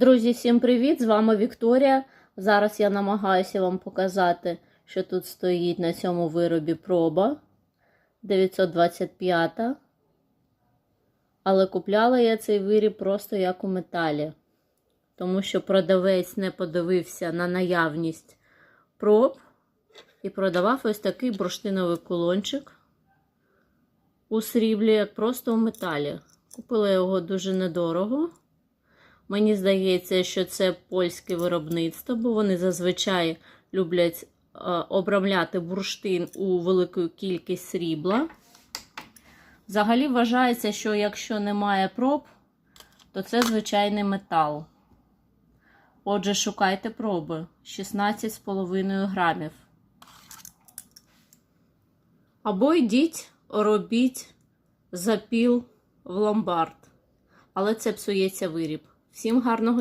Друзі, всім привіт! З вами Вікторія. Зараз я намагаюся вам показати, що тут стоїть на цьому виробі проба 925. Але купляла я цей виріб просто як у металі. Тому що продавець не подивився на наявність проб і продавав ось такий бурштиновий кулончик у сріблі, як просто у металі. Купила його дуже недорого. Мені здається, що це польське виробництво, бо вони зазвичай люблять е, обрамляти бурштин у велику кількість срібла. Взагалі вважається, що якщо немає проб, то це звичайний метал. Отже, шукайте проби 16,5 грамів. Або йдіть, робіть запіл в ломбард. Але це псується виріб. Всім гарного